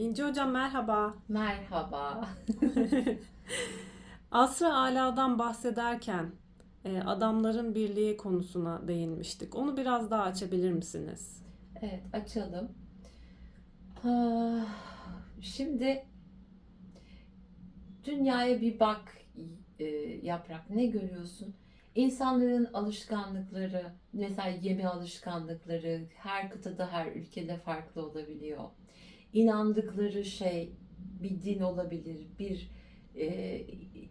İnci Hocam merhaba. Merhaba. Asra Ala'dan bahsederken e, adamların birliği konusuna değinmiştik. Onu biraz daha açabilir misiniz? Evet, açalım. Şimdi dünyaya bir bak e, yaprak. Ne görüyorsun? İnsanların alışkanlıkları, mesela yeme alışkanlıkları her kıtada, her ülkede farklı olabiliyor. İnandıkları şey bir din olabilir, bir e,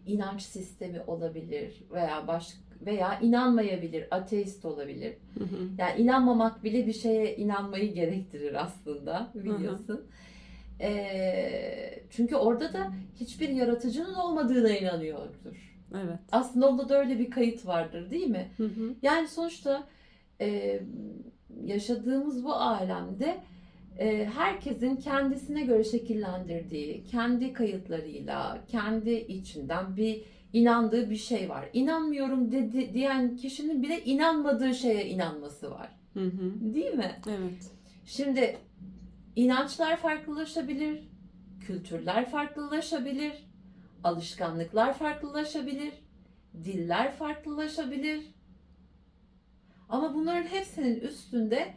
inanç sistemi olabilir veya baş veya inanmayabilir, ateist olabilir. Hı hı. Yani inanmamak bile bir şeye inanmayı gerektirir aslında biliyorsun. Ee, çünkü orada da hiçbir yaratıcının olmadığına inanıyordur. Evet. Aslında onda da öyle bir kayıt vardır değil mi? Hı hı. Yani sonuçta e, yaşadığımız bu alemde e, herkesin kendisine göre şekillendirdiği, kendi kayıtlarıyla, kendi içinden bir inandığı bir şey var. İnanmıyorum dedi diyen kişinin bile inanmadığı şeye inanması var. Hı hı. Değil mi? Evet. Şimdi inançlar farklılaşabilir, kültürler farklılaşabilir, alışkanlıklar farklılaşabilir, diller farklılaşabilir. Ama bunların hepsinin üstünde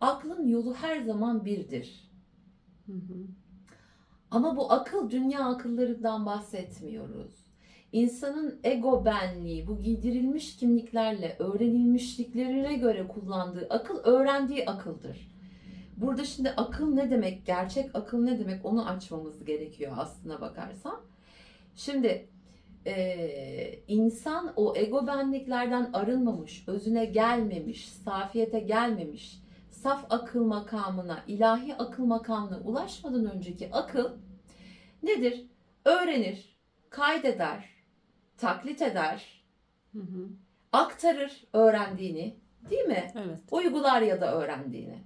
aklın yolu her zaman birdir. Hı hı. Ama bu akıl dünya akıllarından bahsetmiyoruz. İnsanın ego benliği, bu giydirilmiş kimliklerle öğrenilmişliklerine göre kullandığı akıl öğrendiği akıldır. Burada şimdi akıl ne demek, gerçek akıl ne demek onu açmamız gerekiyor aslına bakarsan. Şimdi eee, insan o ego benliklerden arınmamış, özüne gelmemiş, safiyete gelmemiş, saf akıl makamına, ilahi akıl makamına ulaşmadan önceki akıl nedir? Öğrenir, kaydeder, taklit eder, Hı hı. aktarır öğrendiğini, değil mi? Evet. Uygular ya da öğrendiğini.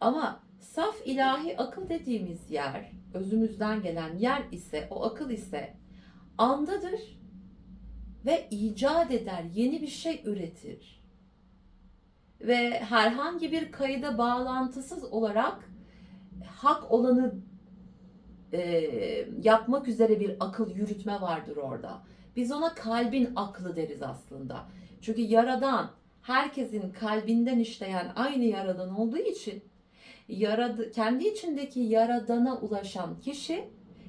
Ama saf ilahi akıl dediğimiz yer, özümüzden gelen yer ise, o akıl ise andadır ve icat eder, yeni bir şey üretir. Ve herhangi bir kayıda bağlantısız olarak hak olanı e, yapmak üzere bir akıl yürütme vardır orada. Biz ona kalbin aklı deriz aslında. Çünkü yaradan herkesin kalbinden işleyen aynı yaradan olduğu için yaradı, kendi içindeki yaradana ulaşan kişi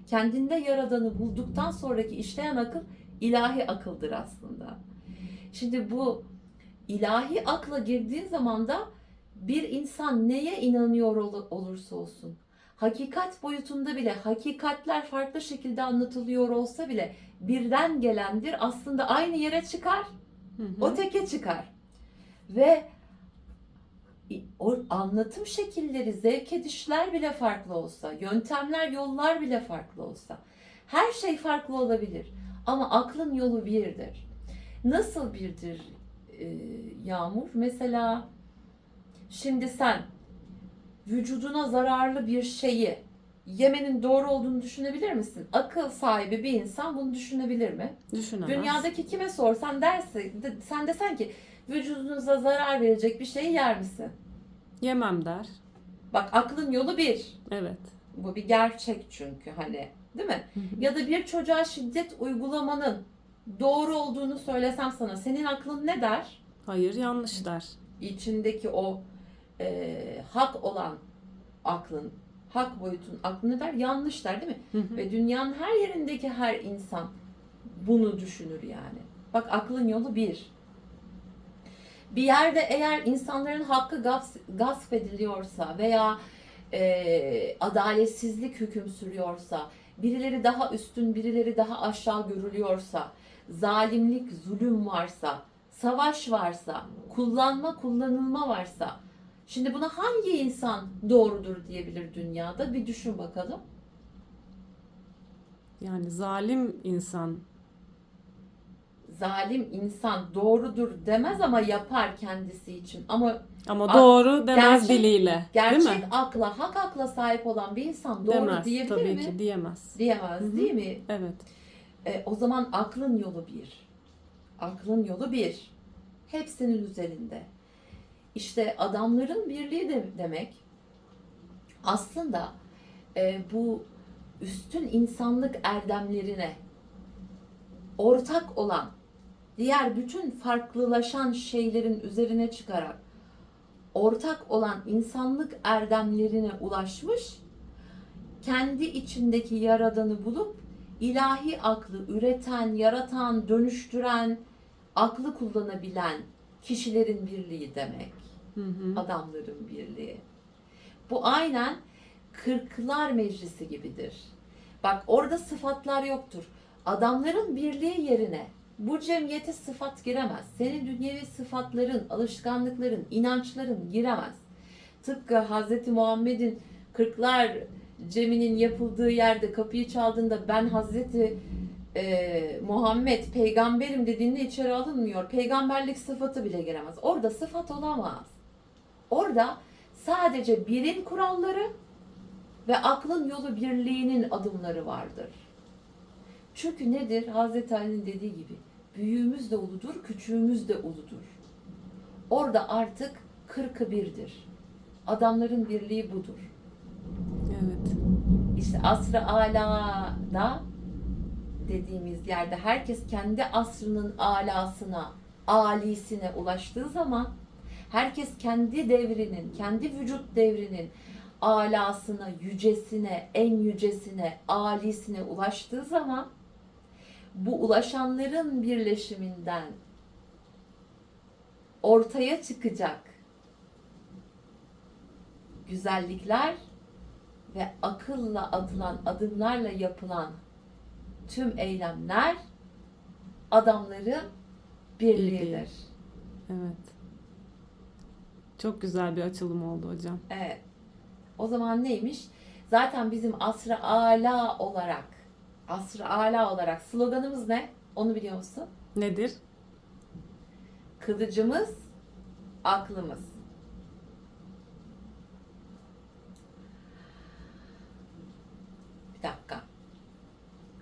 kendinde yaradanı bulduktan sonraki işleyen akıl ilahi akıldır aslında. Şimdi bu ilahi akla girdiğin zaman da bir insan neye inanıyor ol- olursa olsun hakikat boyutunda bile hakikatler farklı şekilde anlatılıyor olsa bile birden gelendir aslında aynı yere çıkar Hı hı. o teke çıkar. Ve o anlatım şekilleri, zevk edişler bile farklı olsa, yöntemler, yollar bile farklı olsa, her şey farklı olabilir. Ama aklın yolu birdir. Nasıl birdir e, Yağmur? Mesela şimdi sen vücuduna zararlı bir şeyi yemenin doğru olduğunu düşünebilir misin? Akıl sahibi bir insan bunu düşünebilir mi? Düşünemez. Dünyadaki kime sorsan derse, de- sen desen ki vücudunuza zarar verecek bir şeyi yer misin? Yemem der. Bak aklın yolu bir. Evet. Bu bir gerçek çünkü hani değil mi? Ya da bir çocuğa şiddet uygulamanın doğru olduğunu söylesem sana senin aklın ne der? Hayır yanlış der. İçindeki o e, hak olan aklın, hak boyutun aklı ne der? Yanlış der değil mi? Hı hı. Ve dünyanın her yerindeki her insan bunu düşünür yani. Bak aklın yolu bir. Bir yerde eğer insanların hakkı gasp, gasp ediliyorsa veya e, adaletsizlik hüküm sürüyorsa, birileri daha üstün, birileri daha aşağı görülüyorsa, zalimlik, zulüm varsa, savaş varsa, kullanma, kullanılma varsa, şimdi buna hangi insan doğrudur diyebilir dünyada? Bir düşün bakalım. Yani zalim insan. Zalim insan doğrudur demez ama yapar kendisi için. Ama Ama doğru demez gerçek- diliyle. Değil gerçek mi? akla, hak akla sahip olan bir insan doğru Demez. diyebilir Tabii mi? ki diyemez. Diyemez Hı hı. değil mi? Evet. E, o zaman aklın yolu bir. Aklın yolu bir. Hepsinin üzerinde. İşte adamların birliği de demek aslında e, bu üstün insanlık erdemlerine ortak olan diğer bütün farklılaşan şeylerin üzerine çıkarak ortak olan insanlık erdemlerine ulaşmış, kendi içindeki yaradanı bulup ilahi aklı üreten, yaratan, dönüştüren, aklı kullanabilen kişilerin birliği demek. Hı hı. Adamların birliği. Bu aynen kırklar meclisi gibidir. Bak orada sıfatlar yoktur. Adamların birliği yerine bu cemiyete sıfat giremez. Senin dünyevi sıfatların, alışkanlıkların, inançların giremez. Tıpkı Hz. Muhammed'in kırklar ceminin yapıldığı yerde kapıyı çaldığında ben Hazreti e, Muhammed peygamberim dediğinde içeri alınmıyor. Peygamberlik sıfatı bile giremez. Orada sıfat olamaz. Orada sadece birim kuralları ve aklın yolu birliğinin adımları vardır. Çünkü nedir? Hazreti Ali'nin dediği gibi büyüğümüz de uludur, küçüğümüz de uludur. Orada artık kırkı birdir. Adamların birliği budur. Evet. İşte asr-ı alada dediğimiz yerde herkes kendi asrının alasına, alisine ulaştığı zaman herkes kendi devrinin, kendi vücut devrinin alasına, yücesine, en yücesine, alisine ulaştığı zaman bu ulaşanların birleşiminden ortaya çıkacak güzellikler ve akılla atılan adımlarla yapılan tüm eylemler adamların birliğidir. Birliği. Evet. Çok güzel bir açılım oldu hocam. Evet. O zaman neymiş? Zaten bizim asr-ı ala olarak asr-ı ala olarak sloganımız ne? Onu biliyor musun? Nedir? Kılıcımız aklımız. Bir dakika.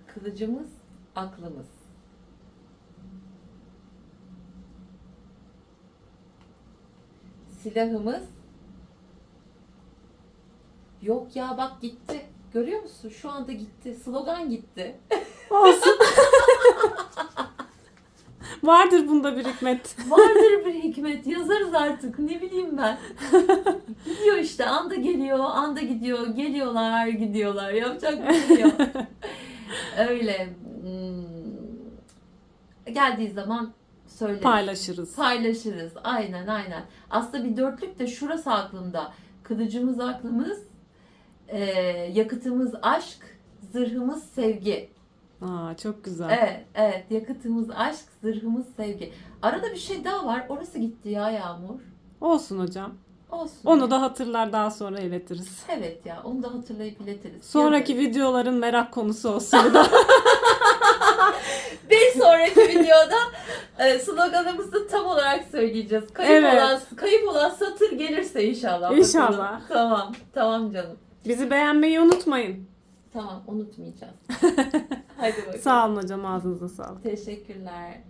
Kılıcımız aklımız. Silahımız Yok ya bak gitti. Görüyor musun? Şu anda gitti. Slogan gitti. Olsun. Vardır bunda bir hikmet. Vardır bir hikmet. Yazarız artık. Ne bileyim ben. Gidiyor işte. Anda geliyor, anda gidiyor. Geliyorlar, gidiyorlar. Yapacak bir şey yok. Öyle. hmm, Geldiği zaman söyleriz. Paylaşırız. Paylaşırız. Aynen aynen. Aslında bir dörtlük de şurası aklımda. Kılıcımız aklımız, e, yakıtımız aşk, zırhımız sevgi. Aa, çok güzel. Evet, evet. Yakıtımız aşk, zırhımız sevgi. Arada bir şey daha var. Orası gitti ya Yağmur. Olsun hocam. Olsun. Onu da hatırlar daha sonra iletiriz. Evet ya, onu da hatırlayıp iletiriz. Sonraki Görürüz. videoların merak konusu olsun. bu da. bir sonraki videoda e, sloganımızı tam olarak söyleyeceğiz. Kayıp Evet. olan kayıp olan satır gelirse inşallah. İnşallah. bakalım. Tamam, tamam canım. Bizi beğenmeyi unutmayın. Tamam, unutmayacağız. Hadi bakalım. Sağ olun hocam ağzınıza sağlık. Teşekkürler.